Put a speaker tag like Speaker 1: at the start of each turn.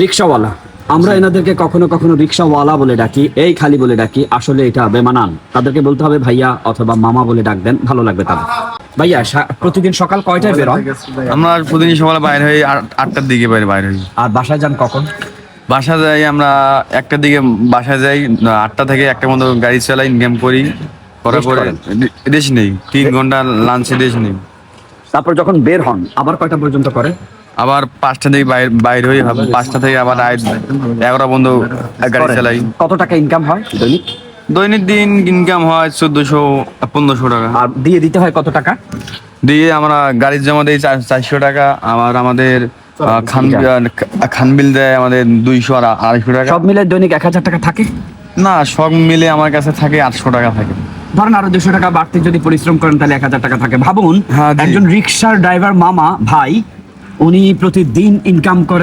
Speaker 1: রিক্সাওয়ালা। আমরা এনাদেরকে কখনো কখনো রিক্সাওয়ালা বলে ডাকি এই খালি বলে ডাকি আসলে এটা বেমানান। তাদেরকে বলতে হবে ভাইয়া অথবা মামা বলে ডাক দেন ভালো লাগবে তাদের। ভাইয়া প্রতিদিন সকাল কয়টায় বেরোন
Speaker 2: আমরা প্রতিদিন সকালে বাইরে হই আটটার দিকে বাইরে বাইরে হই।
Speaker 1: আর বাসায় যান কখন?
Speaker 2: বাসা যাই আমরা একটার দিকে বাসা যাই আটটা থেকে একটা মতো গাড়ি চালাই ইনকাম করি। করার পরে
Speaker 1: করেন?
Speaker 2: রেস্ট নেই তিন ঘণ্টা লাঞ্চে রেস্ট নেই।
Speaker 1: তারপর যখন বের হন আবার কয়টা পর্যন্ত করে?
Speaker 2: আবার পাঁচটা থেকে বাইরে বাইরে হই পাঁচটা থেকে আবার আয়- এগারোটা বন্ধ গাড়ি চালাই।
Speaker 1: কত টাকা ইনকাম হয় দৈনিক?
Speaker 2: দৈনিক দিন ইনকাম হয় চোদ্দশো পনেরোশো টাকা।
Speaker 1: আর দিয়ে দিতে হয় কত টাকা?
Speaker 2: দিয়ে আমরা গাড়ির জমা দিই চারশো টাকা আবার আমাদের খান খান বিল দেয় আমাদের দুইশো আর আড়াইশো টাকা।
Speaker 1: সব মিলে দৈনিক এক হাজার টাকা থাকে?
Speaker 2: না সব মিলে আমার কাছে থাকে আটশো টাকা থাকে।
Speaker 1: ধরেন আরও দুশো টাকা বাড়তি যদি পরিশ্রম করেন তাহলে এক হাজার টাকা থাকে। ভাবুন
Speaker 2: হ্যাঁ,
Speaker 1: একজন রিক্সার ড্রাইভার মামা ভাই উনি প্রতিদিন ইনকাম করেন